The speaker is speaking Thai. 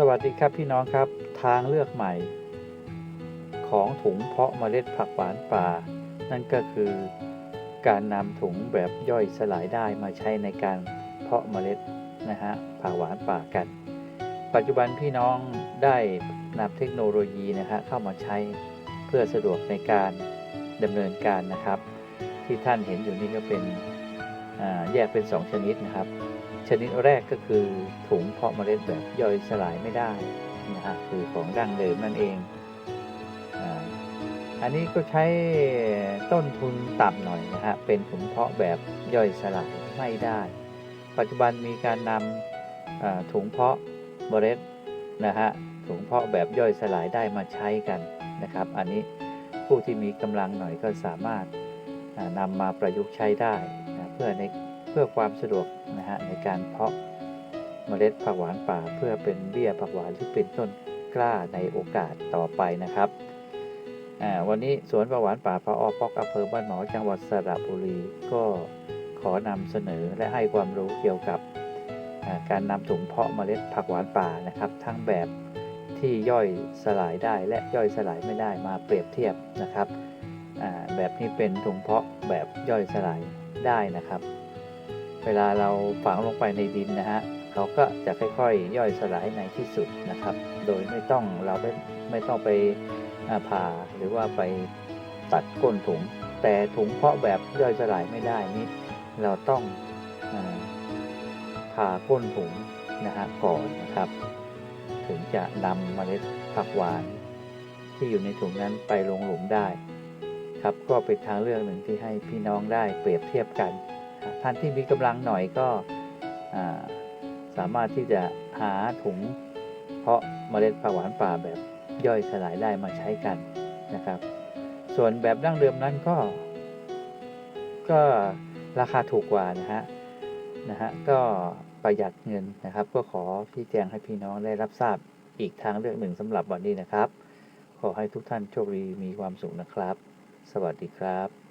สวัสดีครับพี่น้องครับทางเลือกใหม่ ของถุงเพาะเมล็ดผักหวานป่า นั่นก็คือการนำถุงแบบย่อยสลายได้มาใช้ในการเพาะเมล็ดนะฮะผักหวานป่ากัน ปัจจุบันพี่น้องได้นำเทคโนโลยีนะฮะเข้ามาใช้เพื่อสะดวกในการดำเนินการนะครับ ที่ท่านเห็นอยู่นี่ก็เป็นแยกเป็น 2 ชนิดนะครับ ชนิดแรกก็คือถุงเพาะเมล็ดแบบย่อยสลายไม่ได้นะฮะคือของดั้งเดิมนั่นเองอันนี้ก็ใช้ต้นทุนต่ำหน่อยนะฮะเป็นถุงเพาะแบบย่อยสลายไม่ได้ ปัจจุบันมีการนำถุงเพาะเมล็ดนะฮะถุงเพาะแบบย่อยสลายได้มาใช้กันนะครับ อันนี้ผู้ที่มีกำลังหน่อยก็สามารถนำมาประยุกต์ใช้ได้นะเพื่อในเพื่อความสะดวก นะฮะในการเพาะเมล็ดผักหวานป่าเพื่อเป็นเบี้ยผักหวานที่เป็นต้นกล้าในโอกาสต่อไปนะครับวันนี้สวนผักหวานป่าพระออปอกอำเภอบ้านหมอจังหวัดสระบุรีก็ขอนำเสนอและให้ความรู้เกี่ยวกับการนำถุงเพาะเมล็ดผักหวานป่านะครับ ทั้งแบบที่ย่อยสลายได้และย่อยสลายไม่ได้มาเปรียบเทียบนะครับแบบนี้เป็นถุงเพาะแบบย่อยสลายได้นะครับ เวลาเราฝังลงไปในดินนะฮะเขาก็จะค่อยๆย่อยสลายในที่สุดนะครับ โดยไม่ต้องเราไม่ไม่ต้องไปอ่าผ่าหรือว่าไปตัดก้นถุง แต่ถุงเพาะแบบย่อยสลายไม่ได้นี้ เราต้องอาผ่าก้นถุงนะฮะก่อนนะครับ ถึงจะนำเมล็ดผักหวาน ที่อยู่ในถุงนั้นไปลงหลุมได้ ครับก็เป็นทางเลือกหนึ่งที่ให้พี่น้องได้เปรียบเทียบกัน ท่านที่มีกำลังหน่อยก็สามารถที่จะหาถุง เพาะเมล็ดผักหวานป่าแบบย่อยสลายได้มาใช้กันนะครับ ส่วนแบบดั้งเดิมนั้นก็ ก็ราคาถูกกว่านะฮะนะฮะก็ประหยัดเงินนะครับ ก็ขอพี่แจงให้พี่น้องได้รับทราบอีกทางเลือกหนึ่งสำหรับวันนี้นะครับ ขอให้ทุกท่านโชคดีมีความสุขนะครับ สวัสดีครับ